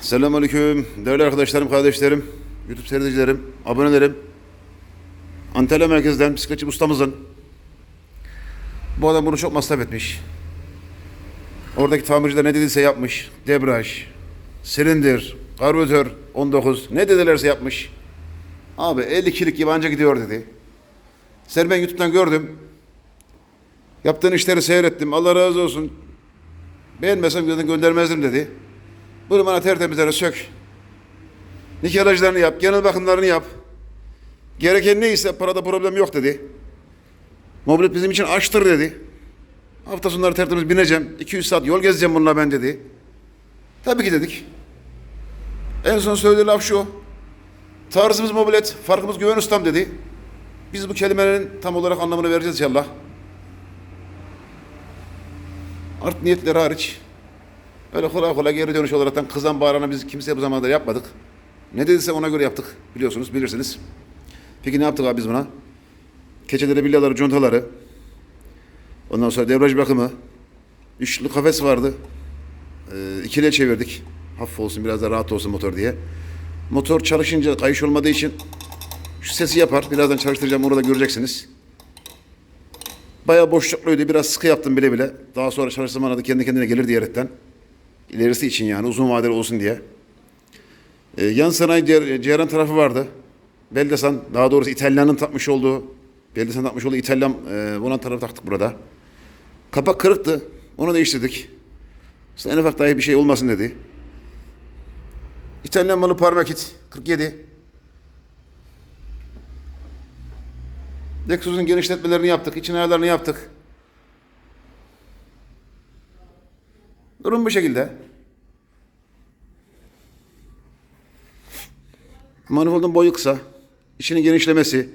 Selamünaleyküm değerli arkadaşlarım, kardeşlerim, YouTube seyredicilerim, abonelerim. Antalya merkezden bisikletçi ustamızın bu adam bunu çok masraf etmiş. Oradaki tamirciler ne dediyse yapmış. Debraj, silindir, karbüratör 19 ne dedilerse yapmış. Abi 50 kilik gibi anca gidiyor dedi. Seni ben YouTube'dan gördüm. Yaptığın işleri seyrettim. Allah razı olsun. Beğenmesem zaten göndermezdim dedi. Bunu bana tertemizlere sök. Nikelajlarını yap, genel bakımlarını yap. Gereken neyse parada problem yok dedi. Mobilet bizim için açtır dedi. Hafta sonları tertemiz bineceğim. 200 saat yol gezeceğim bununla ben dedi. Tabii ki dedik. En son söylediği laf şu. Tarzımız mobilet, farkımız güven ustam dedi. Biz bu kelimelerin tam olarak anlamını vereceğiz inşallah. Art niyetleri hariç Öyle kolay kolay geri dönüş olaraktan kızan bağırana biz kimseye bu zamanda yapmadık. Ne dediyse ona göre yaptık. Biliyorsunuz, bilirsiniz. Peki ne yaptık abi biz buna? Keçeleri, villaları, contaları. Ondan sonra debraj bakımı. Üçlü kafes vardı. Ee, ikiliye çevirdik. Hafif olsun, biraz da rahat olsun motor diye. Motor çalışınca kayış olmadığı için şu sesi yapar. Birazdan çalıştıracağım, onu da göreceksiniz. Bayağı boşlukluydu. Biraz sıkı yaptım bile bile. Daha sonra çalıştığım arada kendi kendine gelir diyerekten. İlerisi için yani uzun vadeli olsun diye. Ee, yan sanayi Ceyran tarafı vardı. Beldesan, daha doğrusu İtalyan'ın takmış olduğu, Beldesan takmış olduğu İtalyan e, buna tarafı taktık burada. Kapak kırıktı. Onu değiştirdik. İşte en ufak dahi bir şey olmasın dedi. İtalyan malı parmakit 47. Lexus'un genişletmelerini yaptık, için ayarlarını yaptık. Durum bu şekilde. Manifoldun boyu kısa, içinin genişlemesi,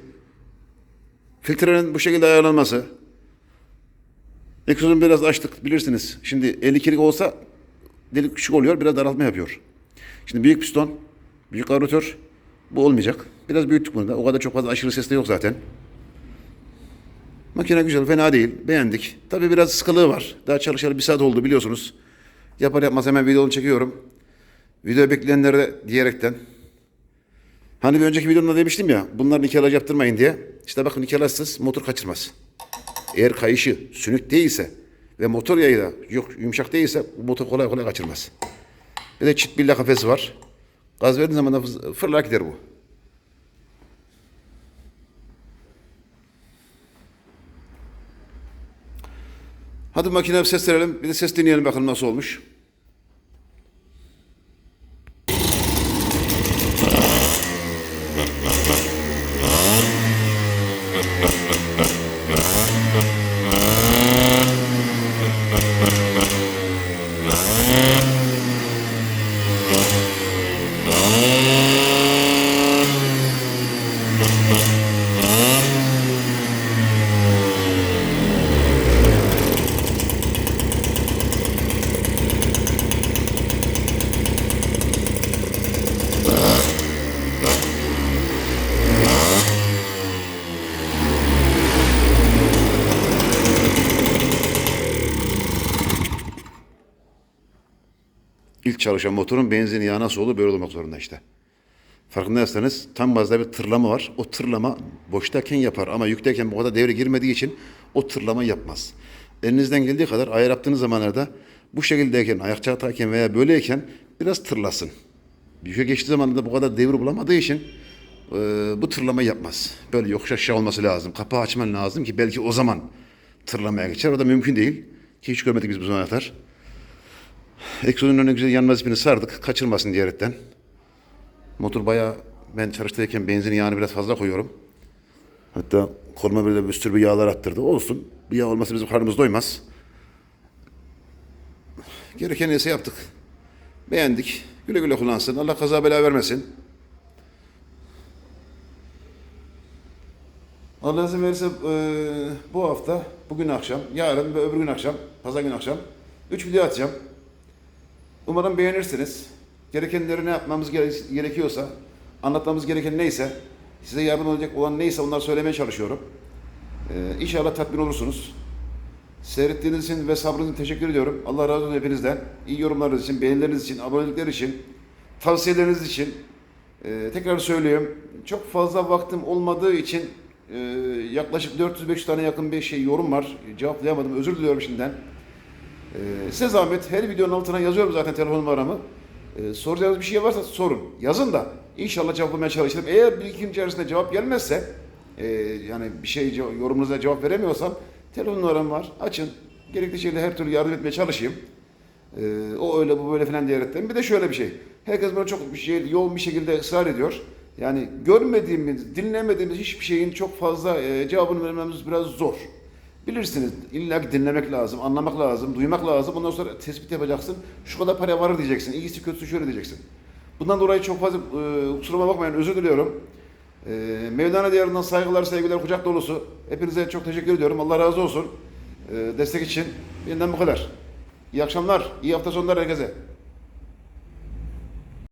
filtrenin bu şekilde ayarlanması. Egzozunu biraz açtık bilirsiniz. Şimdi 50 kilik olsa delik küçük oluyor, biraz daraltma yapıyor. Şimdi büyük piston, büyük karbüratör bu olmayacak. Biraz büyüttük bunu da. O kadar çok fazla aşırı ses de yok zaten. Makine güzel, fena değil. Beğendik. Tabii biraz sıkılığı var. Daha çalışalı bir saat oldu biliyorsunuz. Yapar yapmaz hemen videonu çekiyorum. Video bekleyenlere diyerekten. Hani bir önceki videomda demiştim ya, bunlar nikelaj yaptırmayın diye. İşte bakın nikelajsız motor kaçırmaz. Eğer kayışı sünük değilse ve motor yağı da yok yumuşak değilse motor kolay kolay kaçırmaz. Bir de çit billa kafesi var. Gaz verdiğin zaman da fırlar gider bu. Hadi makine bir ses verelim. Bir de ses dinleyelim bakalım nasıl olmuş. Çalışan motorun benzin yağı nasıl olur böyle olmak zorunda işte. Farkındaysanız tam bazda bir tırlama var. O tırlama boştayken yapar ama yükteyken bu kadar devre girmediği için o tırlama yapmaz. Elinizden geldiği kadar ayar yaptığınız zamanlarda bu şekildeyken, ayakçı atarken veya böyleyken biraz tırlasın. Yüke geçtiği zaman da bu kadar devre bulamadığı için e, bu tırlama yapmaz. Böyle yokuş aşağı olması lazım. Kapağı açman lazım ki belki o zaman tırlamaya geçer. O da mümkün değil. Ki hiç görmedik biz bu zamana kadar. Egzozun önüne güzel yanmaz ipini sardık. Kaçırmasın diyerekten. Motor bayağı ben çalıştırırken benzini yağını biraz fazla koyuyorum. Hatta koluma böyle bir sürü bir yağlar attırdı. Olsun. Bir yağ olması bizim karnımız doymaz. Gereken neyse yaptık. Beğendik. Güle güle kullansın. Allah kaza bela vermesin. Allah izin verirse eee, bu hafta, bugün akşam, yarın ve öbür gün akşam, pazar günü akşam üç video atacağım. Umarım beğenirsiniz. Gerekenleri ne yapmamız gere- gerekiyorsa, anlatmamız gereken neyse, size yardım olacak olan neyse onları söylemeye çalışıyorum. Ee, inşallah tatmin olursunuz. Seyrettiğiniz için ve sabrınız için teşekkür ediyorum. Allah razı olsun hepinizden. İyi yorumlarınız için, beğenileriniz için, abonelikler için. tavsiyeleriniz için e, tekrar söylüyorum. Çok fazla vaktim olmadığı için e, yaklaşık 400-500 tane yakın bir şey yorum var. Cevaplayamadım. Özür diliyorum şimdiden. E, size zahmet her videonun altına yazıyorum zaten telefon numaramı. E, soracağınız bir şey varsa sorun. Yazın da inşallah cevaplamaya çalışırım. Eğer bir iki gün içerisinde cevap gelmezse e, yani bir şey yorumunuza cevap veremiyorsam telefon numaram var. Açın. Gerekli şeyle her türlü yardım etmeye çalışayım. Ee, o öyle bu böyle filan diyerekten. Bir de şöyle bir şey. Herkes böyle çok bir şey, yoğun bir şekilde ısrar ediyor. Yani görmediğimiz, dinlemediğimiz hiçbir şeyin çok fazla e, cevabını vermemiz biraz zor. Bilirsiniz illa ki dinlemek lazım, anlamak lazım, duymak lazım. Ondan sonra tespit yapacaksın. Şu kadar para varır diyeceksin. İyisi kötüsü şöyle diyeceksin. Bundan dolayı çok fazla e, kusuruma bakmayın özür diliyorum. E, Mevlana diyarından saygılar, sevgiler, kucak dolusu. Hepinize çok teşekkür ediyorum. Allah razı olsun. E, destek için. Benden bu kadar. İyi akşamlar, iyi hafta sonları herkese.